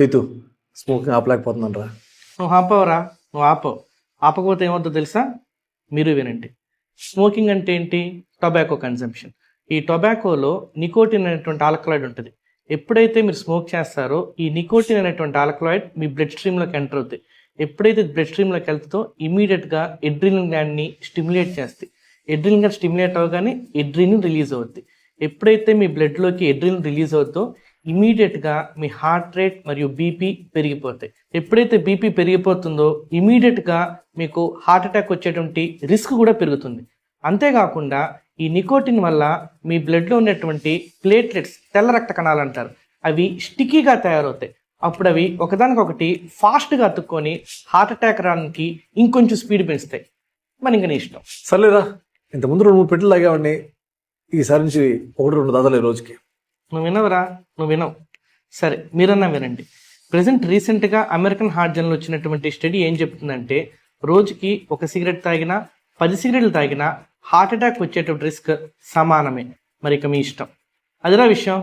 Chaitu smoking ఆపలేకపోతున్నాను రా. నువ్వు ఆపవరా? నువ్వు ఆపవు ఆపకపోతే ఏమవుతుందో తెలుసా? మీరు వినండి. స్మోకింగ్ అంటే ఏంటి? Tobacco consumption. ఈ టొబాకోలో నికోటిన్ అనేటువంటి ఆల్కలాయిడ్ ఉంటుంది. ఎప్పుడైతే మీరు స్మోక్ చేస్తారో ఈ నికోటిన్ అనేటువంటి ఆల్కలాయిడ్ మీ బ్లడ్ స్ట్రీమ్లోకి ఎంటర్ అవుతాయి ఎప్పుడైతే బ్లడ్ స్ట్రీమ్లోకి వెళ్తుందో ఇమీడియట్గా ఎడ్రిలిన్ గ్లాండ్ని స్టిమ్యులేట్ చేస్తాయి ఎడ్రిలిన్ గ్లాండ్ స్టిమ్యులేట్ అవగానే ఎడ్రిలిన్ రిలీజ్ అవుద్ది. ఎప్పుడైతే మీ బ్లడ్లోకి ఎడ్రిలిన్ రిలీజ్ అవుతుందో ఇమీడియట్గా మీ హార్ట్ రేట్ మరియు బీపీ పెరిగిపోతాయి. ఎప్పుడైతే బీపీ పెరిగిపోతుందో ఇమీడియట్గా మీకు హార్ట్ అటాక్ వచ్చేటువంటి రిస్క్ కూడా పెరుగుతుంది. అంతేకాకుండా ఈ నికోటిన్ వల్ల మీ బ్లడ్లో ఉన్నటువంటి ప్లేట్లెట్స్ తెల్ల రక్త కణాలు అంటారు అవి స్టిక్కీగా తయారవుతాయి. అప్పుడు అవి ఒకదానికొకటి ఫాస్ట్గా అతుక్కొని హార్ట్ అటాక్ రానికి ఇంకొంచెం స్పీడ్ పెంచుతాయి. మన ఇంకా నీ ఇష్టం. సర్లేరా ఇంతకుముందు రెండు మూడు పెట్టెలు తాగావండి ఈసారి నుంచి ఒకటి రెండు దాదాలు ఈ రోజుకి. నువ్వు వినవురా నువ్వు వినవు. సరే మీరన్నా వినండి. ప్రజెంట్ రీసెంట్గా అమెరికన్ హార్ట్ జర్నల్ వచ్చినటువంటి స్టడీ ఏం చెప్తుందంటే రోజుకి ఒక సిగరెట్ తాగినా పది సిగరెట్లు తాగినా హార్ట్ అటాక్ వచ్చేటువంటి రిస్క్ సమానమే. మరి ఇక మీ ఇష్టం. అదిరా విషయం?